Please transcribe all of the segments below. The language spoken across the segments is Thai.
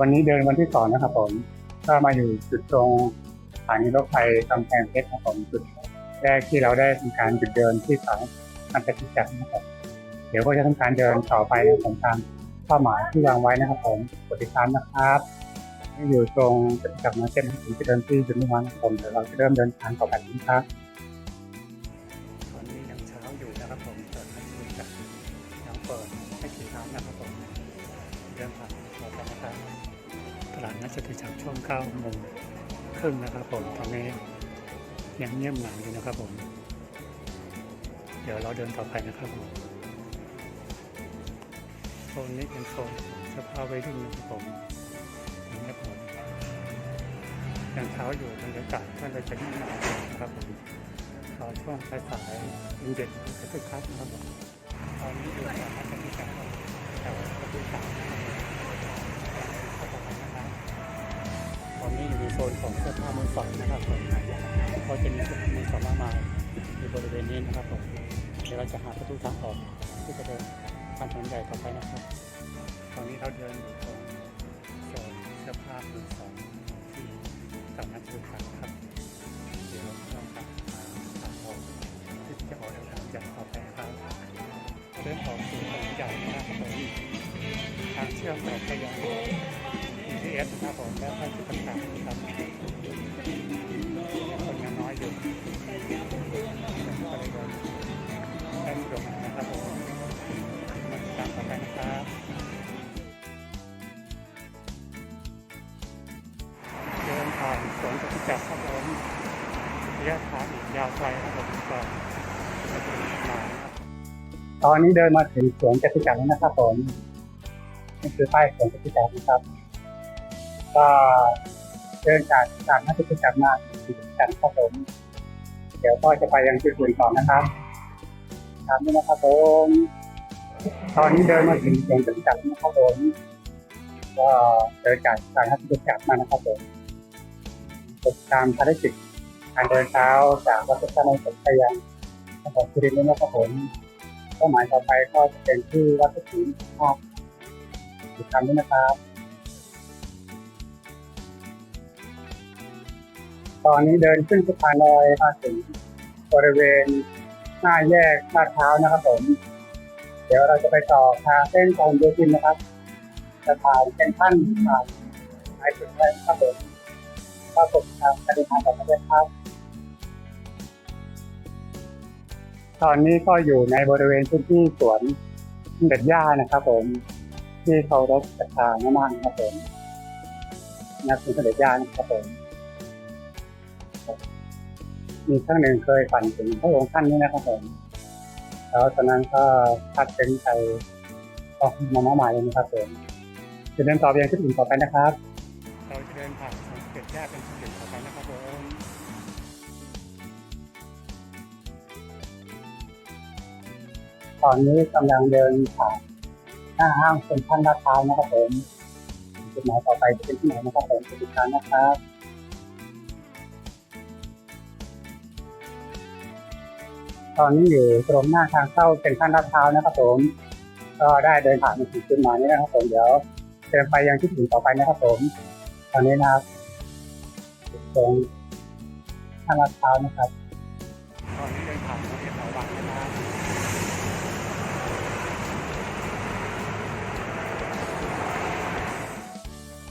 วันนี้เดินวันที่สองนะครับผมก็มาอยู่จุดตรงสถานีรถไฟกำแพงเพชรนะครับผมจุดแรกที่เราได้ทำการหยุดเดินที่สานีอันตรจักรนะครับเดี๋ยวก็จะทำการเดินต่อไปนะครับผมตามเป้าหมายที่วางไว้นะครับผมกดติดตามนะครับอยู่ตรงจตุจักรมาเก็ตนะครับผมจะเดินที่จุดมุ่งหมายของผมเดี๋ยวเราจะเริ่มเดินทางต่อไปนะครับ รึ่งนะครับผมตอนนี้ยังเงียบเหงาอยู่นะครับผม เดี๋ยวเราเดินต่อไปนะครับผมโซนนี้เป็นโซนเสื้อผ้าไว้รุ่นนะครับผมนี่ครับผมยังเช้าอยู่บรรยากาศก็เลยจะนิ่งหนาวนะครับผมรอช่วงสายๆเย็นๆจะคึกคักนะครับผมตอนนี้อยู่แถวพัทยาแถวพัทยานะครับต อนนี้อยู่ในโซนของเสื้อผ้ามือสองนะครับผมก็จะมีเสื้อผ้ามือสองมากมายอยู่บริเวณนี้นะครับผมเดี๋ยวเราจะหาประตูทางออกที่จะเดินผ่านถนนใหญ่ต่อไปนะครับ ตอนนี้เราเดินอยู่ตรงโซนเสื้อผ้ามือสองที่สำนักศึกษาครับ เดี๋ยวเราจะหาทางออกที่จะออกทางจากต่อไปครับเดินออกสู่ถนนใหญ่นะครับผมทางเชื่อมต่อไปยัง S ครับผมและท่านที่ต่างๆครับคนยังน้อยอยู่ก็เลยเดินได้สะดวกนะครับผมมาติดตามต่อไปนะครับเดินผ่านสวนจตุจักรครับผมระยะทางอีกยาวไกลครับผมก่อนจะถึงมาตอนนี้เดินมาถึงสวนจตุจักรแล้วนะครับผมนี่คือป้ายสวนจตุจักรนะครับ ก็เดินจากจากน้าจตุจักรมาถึงจักรครับผม เดี๋ยวก็จะไปยังจุดอื่นต่อนะครับตามนี้นะครับผมตอนนี้เดินมาถึงสวนจตุจักรนะครับผมก็เดินจากสายนักจตุจักรมานะครับผมติดตามภารกิจการเดินเท้าจากวัดพุทธนสมไปยังจังหวัดสุรินทร์นะครับผมเป้าหมายต่อไปก็จะเป็นที่วัดพุทธศรีภาพติดตามด้วยนะครับ ตอนนี้เดินขึ้นสะพานลอยมาถึงบริเวณหน้าแยกลาดพร้าวนะครับผม เดี๋ยวเราจะไปต่อทางเส้นตรงโยธินนะครับจะผ่านเป็นท่านผ่านไปถึงแล้วครับผมก็ผมทางปฏิหารต่อไปเลยครับ ตอนนี้ก็อยู่ในบริเวณพื้นที่สวนเด็ดหญ้านะครับผม ที่เคารพศรัทธามากๆนะครับผมนักสวนเด็ดหญ้านะครับผม มีครั้งหนึ่งเคยฝันถึงพระองค์ท่านนี่นะครับผมแล้วตอนนั้นก็พัดเป็นใจออกมามากมายเลยนะครับผมจะเดินต่อไปยังที่อื่นต่อไปนะครับเราจะเดินผ่านสังเกตแยกเป็นจุดต่อไปนะครับผมตอนนี้กำลังเดินผ่านหน้าห้างเซ็นทรัลลาดพร้าวนะครับผมจุดหมายต่อไปจะเป็นที่ไหนนะครับผมติดตามนะครับ ตอนนี้อยู่ตรงหน้าทางเข้าเป็นขั้นลาดพร้าวนะครับผมก็ได้เดินผ่านมาถึงจุดหมายนี้นะครับผมเดี๋ยวเดินไปยังที่ถึงต่อไปนะครับผม ตอนนี้นะครับตรงขั้นลาดพร้าวนะครับตอนนี้เดินผ่านมาที่เขาวังนะครับ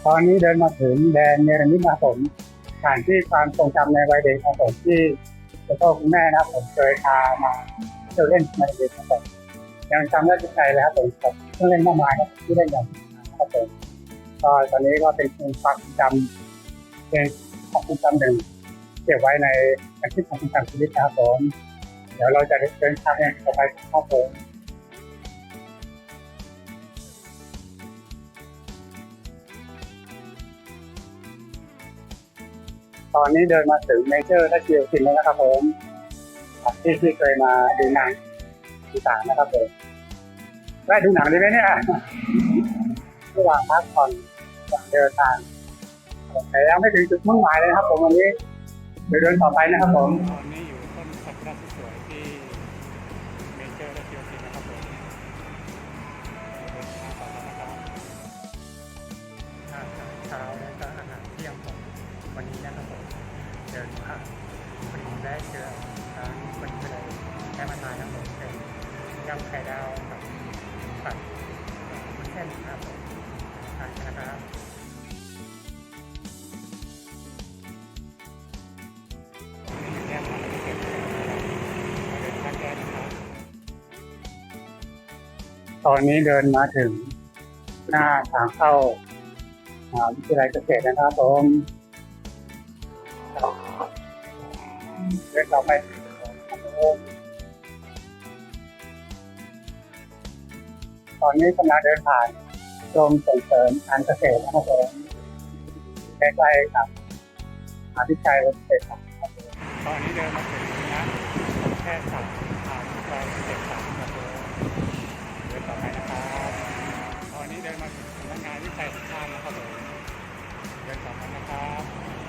ตอนนี้เดินมาถึงแดนเนรมิตนะครับผมสถานที่ความทรงจำในวัยเด็กของผมที่ คุณพ่อคุณแม่นะครับผมเคยพามาเที่ยวเล่นมาเด็กครับยังจำได้ทุกใจเลยครับผมกับเครื่องเล่นมากมายครับที่เล่นอย่างครับผมก็ตอนนี้ก็เป็นความทรงจำเป็นความทรงจำหนึ่งเก็บไว้ในอันทึกความทรงจำชีวิตนะครับผมเดี๋ยวเราจะเดินทางอย่างต่อไปครับผม ตอนนี้เดินมาถึงเมเจอร์ทัชเชียร์ซินแล้วนะครับผมที่ที่เคยมาดูหนังอีสานนะครับผมได้ดูหนังดีไหมเนี่ยระหว่างพักผ่อนก่อนเดินทางแต่ยังไม่ถึงจุดมุ่งหมายเลยนะครับ ผมวันนี้เดี๋ยวเดินต่อไปนะครับผม ตอนนี้เดินมาถึงหน้าทางเข้ามหาวิทยาลัยเกษตรนะครับผมเดินต่อไปตอนนี้กำลังเดินผ่านกรมส่งเสริมการเกษตรนะครับผมใกล้ๆกับมหาวิทยาลัยเกษตรครับตอนนี้เดินมาถึงนะแค่สามมหาวิทยาลัยเกษตรศาสตร์ครับผม เดินต่อไปนะครับ ตอนนี้เดินมาถึงสำนักงานวิจัยแห่งชาตินะครับผมเดินต่อไปนะครับ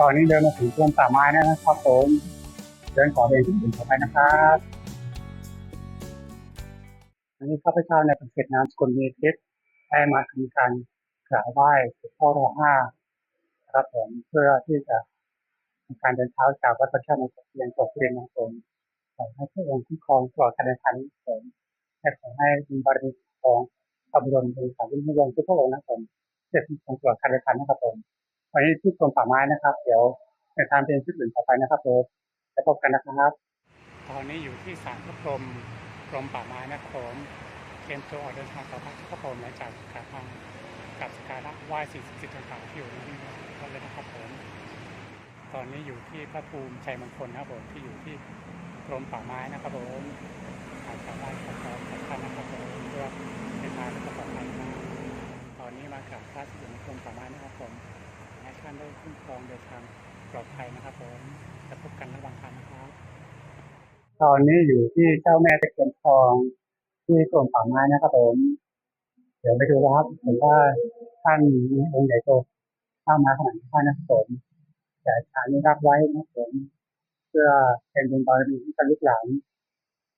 ตอนนี้เดินมาถึงกรมป่าไม้แล้วนะครับผมเดินขอเดินขึ้นถึงต่อไปนะครับอันนี้ข้าพเจ้าในประเทศนามสกุลมีทิศได้มาทำการกราบไหว้พ่อรอห้าครับผมเพื่อที่จะทำการเดินเท้าจากวัดพระเจ้าในเกียงตกเรียนของผมขอให้พระองค์คุ้มครองตลอดการเดินทางของผมและขอให้มีบารมีของพระบรมบริษัทวิญญาณทุกพระองค์นะครับผมเจ็ดของตลอดการเดินทางนะครับผม วันนี้ที่กรมป่าไม้นะครับ เดี๋ยวในทางเป็นชุดอื่นต่อไปนะครับผมแล้วพบกันนะครับ ตอนนี้อยู่ที่ศาลพระพรหมกรมป่าไม้นะครับผมเตรียมตัวออกเดินทางต่อพระพรหมหลังจากการทางกับสการะไหว้สิ่งศักดิ์สิทธิ์ต่างๆที่อยู่ที่นี่กันเลยนะครับผมตอนนี้อยู่ที่พระภูมิชัยมงคลนะครับผมที่อยู่ที่กรมป่าไม้นะครับผมอาจจะไหว้ขอพรท่านนะครับผมเพื่อเป็นทางที่ปลอดภัยมากตอนนี้มากับพระที่อยู่ในกรมป่าไม้นะครับผม ท่านได้คุ้มครองเดินทางปลอดภัยนะครับผมจะพบกันระหว่างทางนะครับ ตอนนี้อยู่ที่เจ้าแม่ตะเคียนทองที่กรมป่าไม้นะครับผม เดี๋ยวไปดูนะครับเห็นว่าท่านมีองค์ใหญ่โตเข้ามาขนาดนี้นะครับผมแต่ฐานนี้รับไว้นะครับผม เพื่อเป็นบุญบารมีที่จะลุกหลาน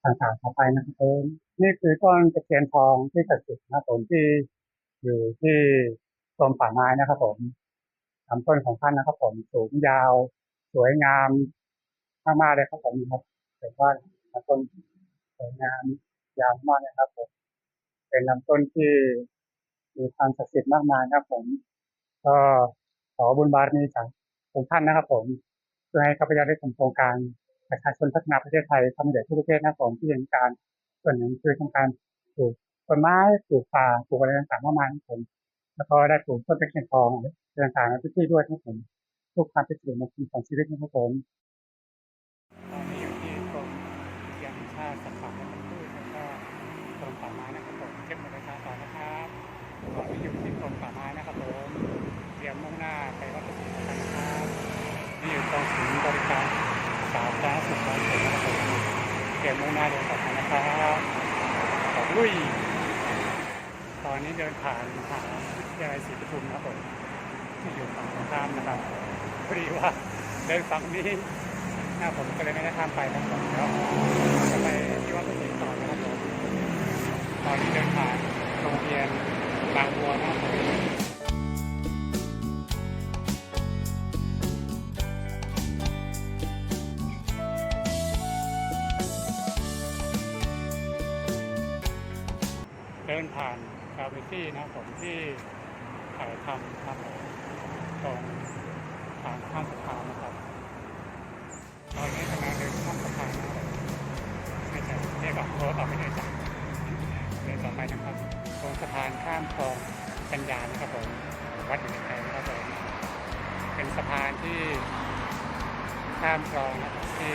ต่างๆต่อไปนะครับผมนี่คือต้นตะเคียนทองที่ศักดิ์สิทธิ์นะครับผมที่อยู่ที่กรมป่าไม้นะครับผม ลำต้นของท่านนะครับผมสูงยาว สวยงามมากๆเลยครับผมครับเห็นว่าลำต้นสวยงามยาวมากนะครับผมเป็นลำต้นที่มีความศักดิ์สิทธิ์มากมายนะครับ ผม ก็ขอบุญบารมีจากองค์ท่านนะครับ ผมเพื่อให้ข้าพเจ้าได้ทำโครงการประชาชนพัฒนาประเทศไทยทำเด็กทั่วประเทศนะครับผมที่เป็นการส่วนหนึ่งคือทำการปลูกต้นไม้ปลูกป่าปลูกอะไรต่างๆมากมายครับผมแล้วก็ได้ปลูกต้นตะเคียนทองอะไร ต่างๆในพื้นที่ด้วยนะครับผมทุกความเป็นสิริมงคลของชีวิตนะครับผมตอนนี้อยู่ที่กรมยางชาติสัตว์ป่าและพันธุ์พืชแล้วก็กรมป่าไม้นะครับผมเก็บมาประชาต่อนะครับตอนนี้อยู่ที่กรมป่าไม้นะครับผมเตรียมมุ่งหน้าไปวัดประสิทธิ์นะครับนี่อยู่ตรงศูนย์บริการสาธารณสุขบางเขนะครับผมเตรียมมุ่งหน้าเดินต่อไปนะครับขอลุยตอนนี้เดินผ่านมหาวิทยาลัยศรีปทุมนะครับผม ที่อยู่ฝั่งตรงข้ามนะครับพอดีว่าเดินฝั่งนี้หน้าผมก็เลยไม่ได้ข้ามไปนะครับผมแล้วจะไปที่วัดประสิทธิ์ต่อนะครับผมตอนนี้เดินผ่านโรงเรียนบางบัวนะครับผมเดินผ่านกาเวตี้นะผมที่ถ่ายทำครับผม ตรงทางข้ามสะพานนะครับตอนนี้กำลังเดินข้ามสะพานนะครับไม่ใช่เรียกว่าโรถต่อไปเลยจ้ะเดินต่อไปนะครับตรงสะพานข้ามคลองปัญญานะครับผมวัดอยู่ในไทยนะครับผมเป็นสะพานที่ข้ามคลองนะครับที่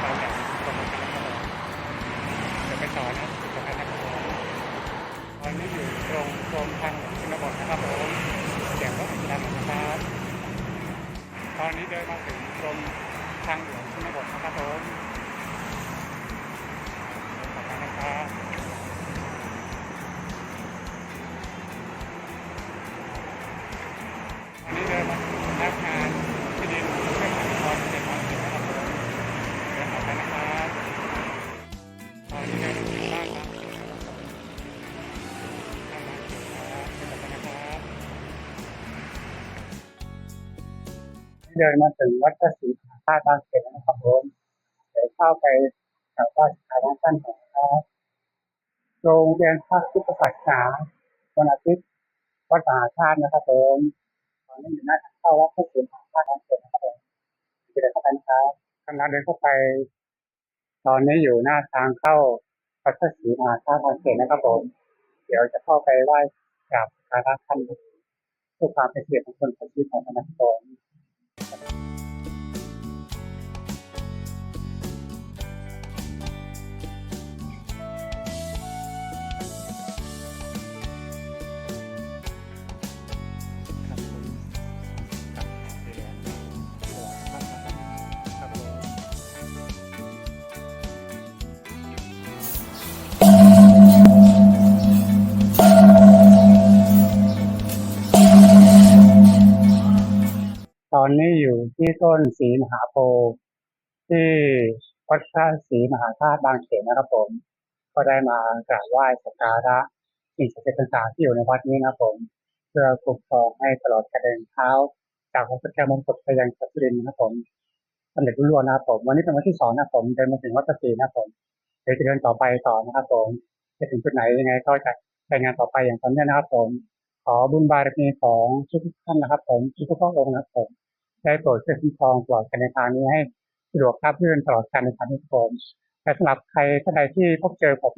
เราอยากตรงนี้นะครับผมเดี๋ยวไปต่อนะจุดตรงนั้นะครับผมตอนนี้อยู่ตรงกรมทางหลวงชนบทนะครับผมเสียงรถ อัจฉริยะนะครับตอนนี้เดินมาถึงตรงทางหลวงชนบทนะครับผมขอบคุณนะครับ เดินมาถึงวัดพระศรีมหาธาตุบางเขนนะครับผมเดี๋ยวเข้าไปกราบไหว้สักการะท่านก่อนนะครับโรงเรียนพระพุทธศาสนาวันอาทิตย์วัดมหาธาตุนะครับผมตอนนี้อยู่หน้าทางเข้าวัดพระศรีมหาธาตุบางเขนนะครับผมเดินเข้าไปครับกำลังเดินเข้าไป ตอนนี้อยู่หน้าทางเข้าวัดพระศรีมหาธาตุบางเขนนะครับผมเดี๋ยวจะเข้าไปไหว้กราบสักการะท่านเพื่อความเป็นสิริมงคลของชีวิตของคณะสงฆ์ค Thank you. อนนี้อยู่ที่ต้นศรีมหาโพธิ์ที่วัดพระศรีมหาธาตุบางเขนนะครับผม ก็ได้มากราบไหว้สักการะสิ่งศักดิ์สิทธิ์ต่างๆที่อยู่ในวัดนี้นะครับผม เพื่อคุ้มครองให้ตลอดการเดินเท้า จากวัดพระแก้วมงกุฎไปยังจักรินนะครับผมสำเร็จรุ่งเรืองนะครับผม วันนี้เป็นวันที่สองนะครับผมเดินมาถึงวัดพระศรีนะครับผมเดี๋ยวจะเดินต่อไปต่อนะครับผมจะถึงจุดไหนยังไงก็จะรายงานต่อไปอย่างต่อเนื่องนะครับผมขอบุญบารมีของทุกท่านนะครับผมทุกพระองค์นะครับผม ได้โปรดช่วยคุ้มครองปลอดกันในทางนี้ให้สะดวกรับรื่นตลอดการในทางที่ผมและสำหรับใครท่านใดที่พบเจอผม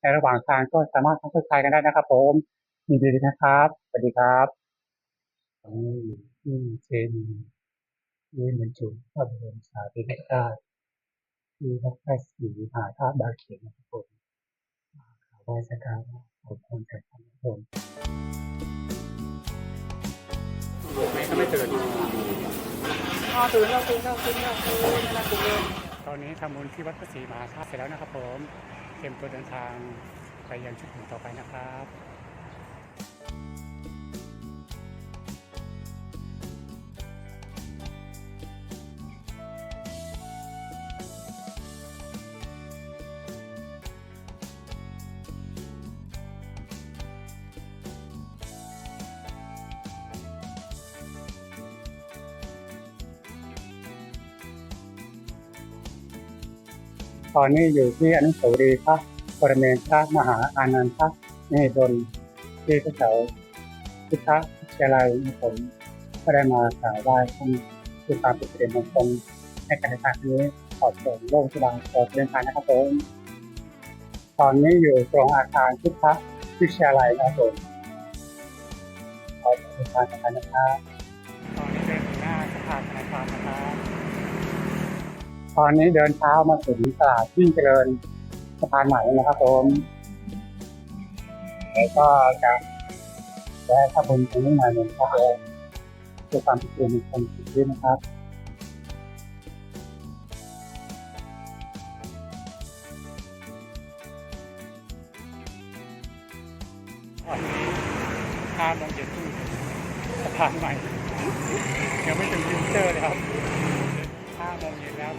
ในระหว่างทางก็สามารถทักทายกันได้นะครับ ผมยินดีนะครับสวัสดีครับอนนี้อยู่ที่เจดีย์ที่บรรจุพระบรมสารีริกธาตุที่วัดพระศรีหาธาตุบาเขนนะครับผมขอไหว้สักการะขอบคุณจากท่านผู้ชมไม่ไม่ตื่นอ๋ อตื่นแล้วตื่นแล้วตื่นแล้วตื่นแล้วตื่นแล้วตอนนี้ทำบุญที่วัดพระศรีมหาธาตุเสร็จแล้วนะครับผม เตรียมตัวเดินทางไปยังชุดหนึ่งต่อไปนะครับ ตอนนี้อยู่ที่อนุสาวรีย์พระปรเมนทรมหาอานันทเนดลที่พระเจ้าพุทธวิทยาลัยนะครับผมก็ได้มากราบไหว้ท่านคือความเป็นสิริมงคลในการเดินทางนี้ขอบคุณโลกสุดังขอเดินทางนะครับผมตอนนี้อยู่ตรงอาคารพุทธวิทยาลัยนะครับผมขอเดินทางนนะครับตอนนี้เดินหน้าสภาธนาคารนะครับ ตอนนี้เดินเท้ามาถึงตลาดที่งเจริญสะพานใหม่แล้วนะครับผมแล้วก็จะแวะข้าบนตรงนี้หน่อยหนึ่งครับผมเพื่อความเป็นสิริมงคลดที่นะครับตอนนี้ห้าโมงเย็นครึ่งสะพานใหม่ยังไม่ถึงฟิวเจอร์เลยครับ ห้าโมงเย็นแล้ว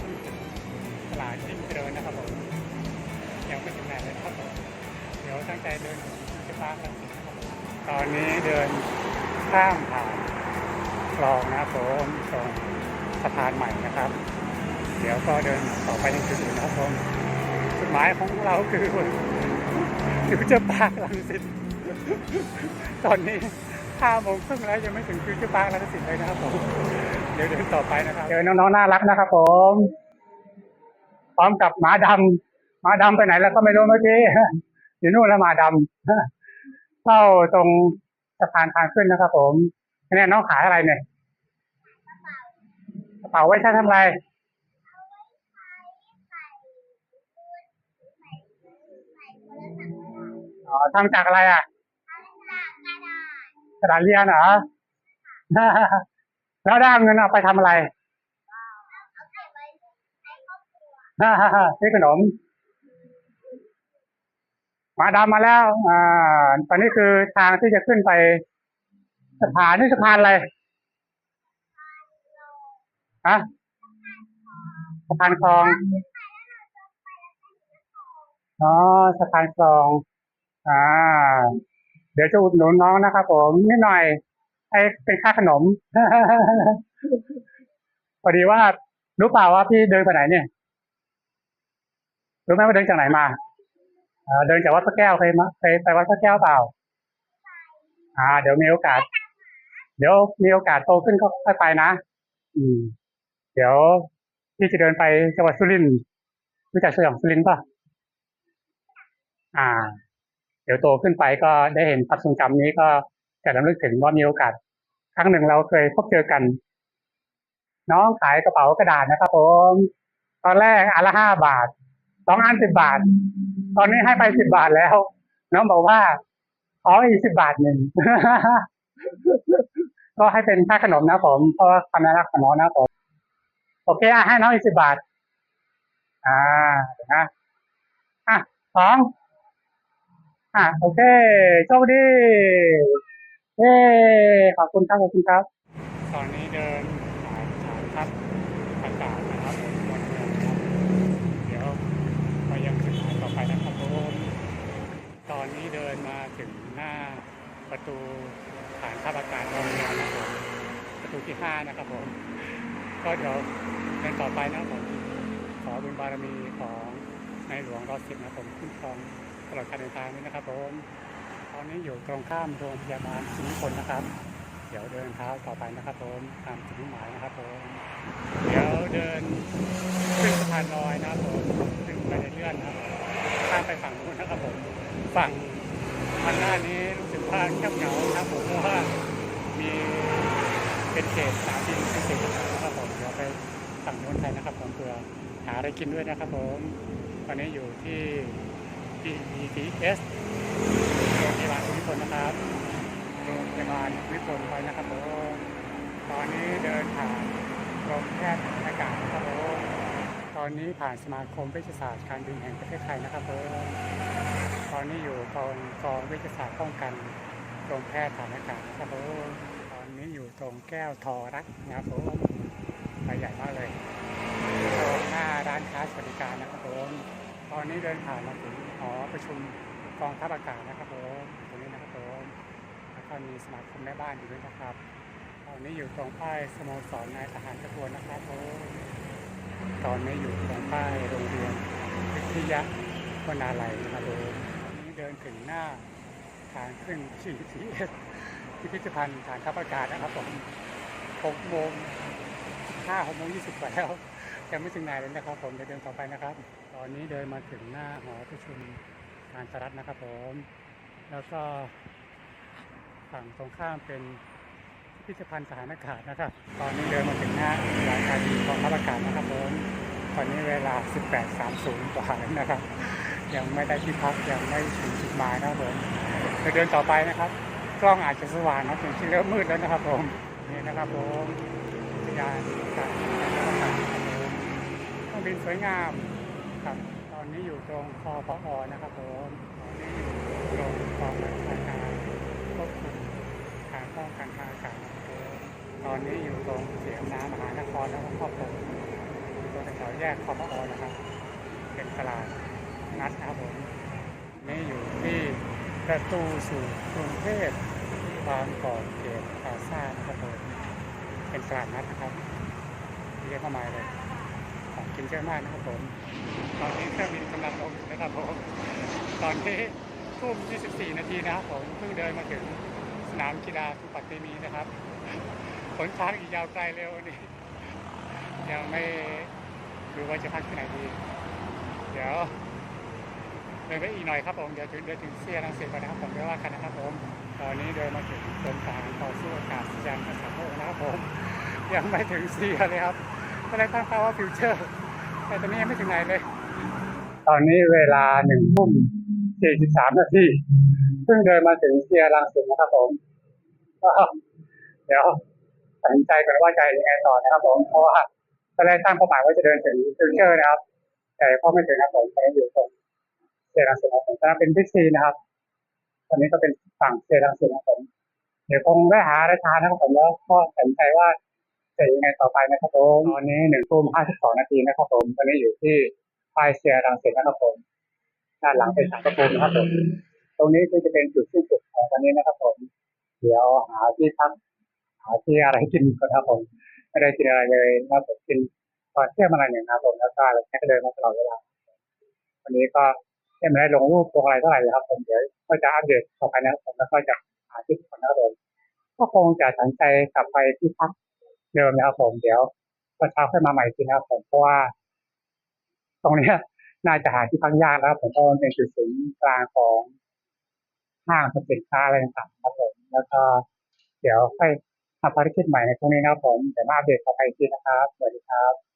ตลาดยิ่งเจริญนะครับผมยังไม่ถึงไหนเลยครับผมเดี๋ยวตั้งใจเดินจะพากันนะตอนนี้เดินข้ามผ่านคลองนะครับผมตรงสะพานใหม่นะครับ เดี๋ยวก็เดินต่อไปยังจุดอื่นนะครับผมจุดหมายของเราคือฟิวเจอร์พาร์คลังสิตตอนนี้ห้าโมงครึ่งแล้วยังไม่ถึงฟิวเจอร์พาร์คลังสิตเลยนะครับผม เดี๋ยวเดินต่อไปนะครับ เจอน้องๆน่ารักนะครับผมพร้อมกับหมาดำหมาดำไปไหนแล้วก็ไม่รู้เมื่อกี้อยู่นู่นแล้วหมาดำเข้าตรงสะพานทางขึ้นนะครับผมเนี่ยน้องขายอะไรเนี่ยกระเป๋าไว้ใช้ทำอะไรอ๋อทำจากอะไรอะกระดาษเรียนเหรอ แล้วได้เงินเอาไปทำอะไรฮ่าฮ่าฮ่าซื้อขนม มาดามมาแล้ว อ่า ตอนนี้คือทางที่จะขึ้นไปสะพานนี่สะพานอะไรฮะสะพานคลอง อ๋อสะพานคลอง อ่า เดี๋ยวจะอุดหนุนน้องนะครับผมนิดหน่อย ให้เป็นค่าขนม พอดีว่ารู้เปล่าว่าพี่เดินไปไหนเนี่ย รู้ไหมว่าเดินจากไหนมาเดินจากวัดพระแก้วเคยมาเคยไปวัดพระแก้วเปล่า อ่า เดี๋ยวมีโอกาส เดี๋ยวมีโอกาสโตขึ้นก็ค่อยไปนะ อืม เดี๋ยวพี่จะเดินไปจังหวัดสุรินทร์รู้จักสยามสุรินทร์ป่ะ อ่า เดี๋ยวโตขึ้นไปก็ได้เห็นภาพทรงจำนี้ก็ จะรำลึกถึงว่ามีโอกาส ครั้งหนึ่งเราเคยพบเจอกัน น้องขายกระเป๋ากระดาษนะครับผมตอนแรกอันละห้าบาทสองอันสิบบาท ตอนนี้ให้ไปสิบบาทแล้ว น้องบอกว่าขออีกสิบบาทหนึ่งก็ให้เป็นค่าขนมนะผมเพราะความน่ารักของน้องนะผมโอเคอะให้น้องอีกสิบบาท อ่าเดี๋ยวนะอะสองอะโอเคโชคดี เย้ขอบคุณครับขอบคุณครับ ตอนนี้เดินสายฐานทัพอากาศนะครับบนเมืองครับ เดี๋ยวไปยังจุดหมายต่อไปนะครับผมตอนนี้เดินมาถึงหน้าประตูฐานทัพอากาศดอนเมืองนะครับผมประตูที่ห้านะครับผม ก็เดี๋ยวเดินต่อไปนะครับผม ขอบุญบารมีของในหลวงรอสิบนะครับผมขึ้นครองตลอดการเดินทางนี้นะครับผม อนนี้อยู่ตรงข้ามโรงพยาบาลสิงห์พลนะครับ เดี๋ยวเดินเท้าต่อไปนะครับผมตามจุดหมายนะครับผมเดี๋ยวเดินขึ้นสะพานลอยนะครับผมขึ้นไปเรื่อยๆนะครับข้ามไปฝั่งนู้นนะครับผมฝั่งมันหน้านี้รู้สึกว่าเงียบเหงาครับผมเพราะว่ามีเป็นเขตสามบินเป็นเขตนะครับผมเดี๋ยวไปฝั่งนู้นไทยนะครับผมเพื่อหาอะไรกินด้วยนะครับผมตอนนี้อยู่ที่ PETS ยาบาลภูมิพลนะครับโรงพยาบาลภูมิพลไปนะครับผมตอนนี้เดินผ่านกรมแพทย์อากาศนะครับผมตอนนี้ผ่านสมาคมเวชศาสตร์การบินแห่งประเทศไทยนะครับผมตอนนี้อยู่กองกองเวชศาสตร์ป้องกันกรมแพทย์ฐานอากาศนะครับผมตอนนี้อยู่ตรงแก้วทอรักนะครับผมไปใหญ่มากเลยตรงหน้าร้านค้าสวัสดิการนะครับผมตอนนี้เดินผ่านมาถึงหอประชุม กองทัพอากาศนะครับผมตรงนี้นะครับผมแล้วก็มีสมาคมแม่บ้านอยู่ด้วยนะครับตอนนี้อยู่ตรงป้ายสโมสรนายทหารตะกวนนะครับผมตอนนี้อยู่ตรงป้ายโรงเรียนวิทยาวนาลัยนะครับผมนี้เดินถึงหน้าทางขึ้น GTS พิพิธภัณฑ์ฐานทัพอากาศนะครับผม6โมง15 6โมง20กว่าแล้วยังไม่ถึงไหนเลยนะครับผมเดินต่อไปนะครับ ตอนนี้เดินมาถึงหน้าหอประชุม การสรัฐนะครับผม แล้วก็ฝั่งตรงข้ามเป็นพิพิธภัณฑ์ทหารอากาศนะครับ ตอนนี้เดินมาถึงหน้าอาคารกองทัพอากาศนะครับผม ตอนนี้เวลา 18.30กว่าแล้วนะครับ ยังไม่ได้ที่พักยังไม่ถึงจุดหมายนะครับผมเดี๋ยวเดินต่อไปนะครับ กล้องอาจจะสว่างนะถึงที่เริ่มมืดแล้วนะครับผม นี่นะครับผมสัญญาณการการอากาศนะครับผมเครื่องบินสวยงามครับ นี้อยู่ตรงคอพออนะครับผมตอนนี้อยู่ตรงกองบัญชาการควบคุมการป้องกันทางอากาศนครับผมตอนนี้อยู่ตรงเสียงน้ำมหานครแล้วก็ครอบคลุมตรงแถวแยกคอพออนะครับ เป็นตลาดนัดนะครับผมนี่อยู่ที่ประตูสู่กรุงเทพบางกอกเขตพาซ่านะครับผมเป็นตลาดนัดนะครับเรียกเข้ามาเลย ของกินเยอะมากนะครับผม ตอนนี้เครื่องบินกำลังลงนะครับผม ตอนนี้ทุ่ม 24 นาทีนะครับผม เพิ่งเดินมาถึงสนามกีฬาสุปัตติมีนะครับผลทางอีกยาวไกลเลยวันนี้ยังไม่รู้ว่าจะพักที่ไหนดี เดี๋ยวเดินไปอีกหน่อยครับผม เดี๋ยวถึงเดินถึงเซียรังสิตก่อนนะครับผมเดี๋ยวว่ากันนะครับผม ตอนนี้เดินมาถึงกรมทหารต่อสู้อากาศยานภาษาโลกนะครับผม ยังไม่ถึงเซียเลยครับก็เลยตั้งเป้าว่าฟิวเจอร์ แต่ตอนนี้ยังไม่ถึงไหนเลย ตอนนี้เวลาหนึ่งทุ่มสี่สิบสามนาทีเพิ่งเดินมาถึงเซียรังสิตนะครับผมเดี๋ยวตัดสินใจกันว่าจะยังไงต่อนะครับผมเพราะว่าตอนแรกตั้งเป้าหมายว่าจะเดินถึงฟิวเจอร์นะครับ แต่ก็ไม่ถึงนะครับผมตอนนี้อยู่ตรงเซรังสิตนะครับผมตอนนั้เป็นบิ๊กซีนะครับ ตอนนี้ก็เป็นฝั่งเซรังสิตนะครับผมเดี๋ยวคงได้หาอะไรทานนะครับผมแล้วก็ตัดสินใจว่า จะยังไงต่อไปนะครับผมตอนนี้หนึ่งทุ่มห้าสิบสองนาทีนะครับผมตอนนี้อยู่ที่ป้ายเซียรังสิตนะครับผมด้านหลังเป็นสังกะปูนะครับผมตรงนี้ก็จะเป็นจุดสิ้นสุดของวันนี้นะครับผม เดี๋ยวหาที่พักหาที่อะไรกินก่อนนะครับผมไม่ได้กินอะไรเลยนะครับผมกินตอนเที่ยงมาอะไรเนี่ยนะครับผมแล้วก็แค่เดินมาตลอดเวลาวันนี้ก็ยังไม่ได้ลงรูปลงอะไรเท่าไหร่เลยครับผมเดี๋ยวก็จะอัปเดตต่อไปนะครับผมแล้วก็จะหาที่พักนะครับผมก็คงจะสนใจกลับไปที่พัก เดิมนะครับผมเดี๋ยววันเช้าค่อยมาใหม่ทีนะครับผมเพราะว่า ตรงเนี้ยน่าจะหาที่พักยากแล้วครับผมเพราะมันเป็นจุดศูนย์กลางของห้างสินค้าอะไรต่างๆครับผมแล้วก็เดี๋ยวค่อยทำภารกิจใหม่ในพรุ่งนี้นะครับผมเดี๋ยวมาอัปเดตต่อไปทีนะครับสวัสดีครับ